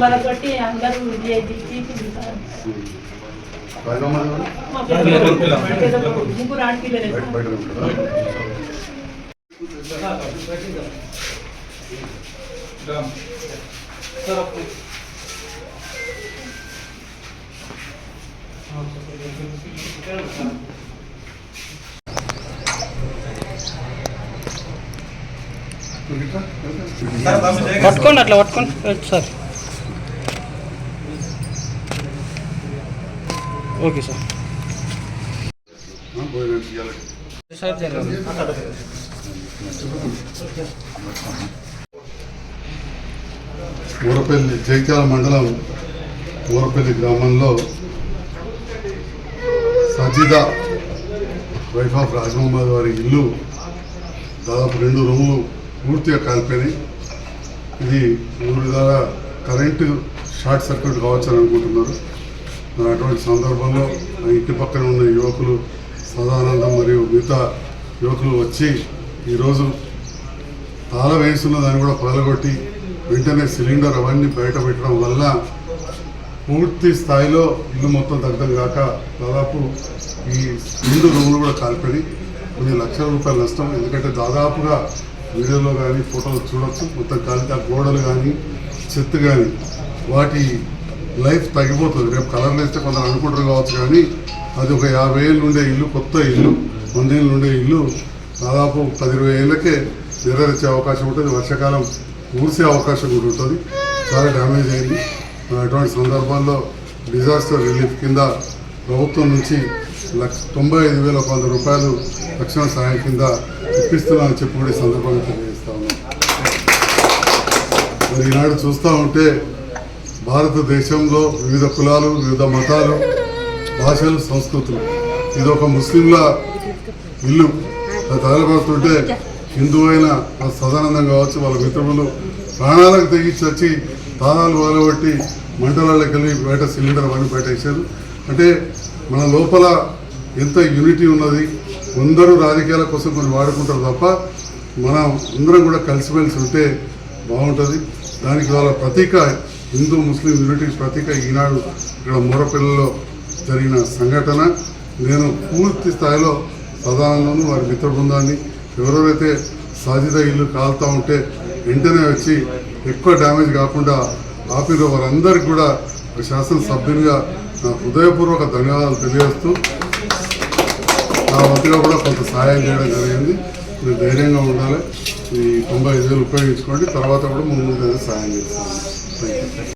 బలకొట్టి అందరూ చేయించి తింటారు. రాజీనామా మా పిల్లలు ముగ్గురు ఆడపిల్లలే బయట సార్. పట్టుకోండి అట్లా పట్టుకోండి. సార్. Okay sir. ఊరపల్లి జైత్యాల మండలం ఊరపల్లి గ్రామంలో సజిద వైఫ్ ఆఫ్ రాజమహమ్మద్ వారి ఇల్లు దాదాపు రెండు రూములు పూర్తిగా కాలిపోయినాయి. ఇది ఊరి ద్వారా కరెంటు షార్ట్ సర్క్యూట్ కావచ్చని అనుకుంటున్నారు. మరి అటువంటి సందర్భంలో ఆ ఇంటి పక్కన ఉన్న యువకులు సదానందం మరియు మిగతా యువకులు వచ్చి ఈరోజు తాళ వేస్తున్న దాన్ని కూడా పగలగొట్టి వెంటనే సిలిండర్ అవన్నీ బయట పెట్టడం వల్ల పూర్తి స్థాయిలో ఇల్లు మొత్తం దగ్గర కాక దాదాపు ఈ రెండు రూములు కూడా కాల్పడి కొన్ని లక్షల రూపాయల నష్టం. ఎందుకంటే దాదాపుగా వీడియోలో కానీ ఫోటోలు చూడొచ్చు. మొత్తం కాలితే ఆ గోడలు కానీ చెత్త కానీ వాటి లైఫ్ తగ్గిపోతుంది. రేపు కలర్ వేస్తే కొందరు అనుకుంటారు కావచ్చు కానీ అది ఒక యాభై ఏళ్ళు ఉండే ఇల్లు కొత్త ఇల్లు వందేళ్ళు ఉండే ఇల్లు దాదాపు పది ఇరవై ఏళ్ళకే నెరవేర్చే అవకాశం ఉంటుంది. వర్షాకాలం ఊరిసే అవకాశం కూడా ఉంటుంది. చాలా డ్యామేజ్ అయింది. అటువంటి సందర్భాల్లో డిజాస్టర్ రిలీఫ్ కింద ప్రభుత్వం నుంచి లక్ష తొంభై ఐదు వేల ఒక వంద రూపాయలు రక్షణ సహాయం కింద ఇప్పిస్తున్నామని చెప్పి కూడా ఈ సందర్భంగా తెలియజేస్తా ఉన్నాం. మరి ఈనాడు చూస్తూ ఉంటే భారతదేశంలో వివిధ కులాలు వివిధ మతాలు భాషలు సంస్కృతులు. ఇది ఒక ముస్లింల ఇల్లు. తగలబడుతుంటే హిందూ అయిన సదానందం కావచ్చు వాళ్ళ మిత్రులు ప్రాణాలకు తెగించి వచ్చి తాళాలు వగలబట్టి మంటలకి వెళ్ళి బయట సిలిండర్ అవన్నీ బయట వేసారు అంటే మన లోపల ఎంత యూనిటీ ఉన్నది అందరూ రాజకీయాల కోసం కొన్ని వాడుకుంటారు తప్ప మనం అందరం కూడా కలిసిమెలిసి ఉంటే బాగుంటుంది. దానికి వాళ్ళ ప్రతీక హిందూ ముస్లిం యూనిటీ ప్రతీక ఈనాడు ఇక్కడ మూరపిల్లలో జరిగిన సంఘటన. నేను పూర్తి స్థాయిలో ప్రధానంలోనూ వారి మిత్ర బృందాన్ని ఎవరెవరైతే సాధిత ఇల్లు కాలుతూ ఉంటే వెంటనే వచ్చి ఎక్కువ డ్యామేజ్ కాకుండా ఆపిన వారందరికీ కూడా ఒక శాసనసభ్యునిగా నా హృదయపూర్వక ధన్యవాదాలు తెలియజేస్తూ ఆ వంతుగా కూడా కొంత సహాయం చేయడం జరిగింది. మీరు ధైర్యంగా ఉండాలి. ఈ తొంభై ఐదు వేలు ఉపయోగించుకోండి. తర్వాత కూడా ముందు సహాయం చేస్తాను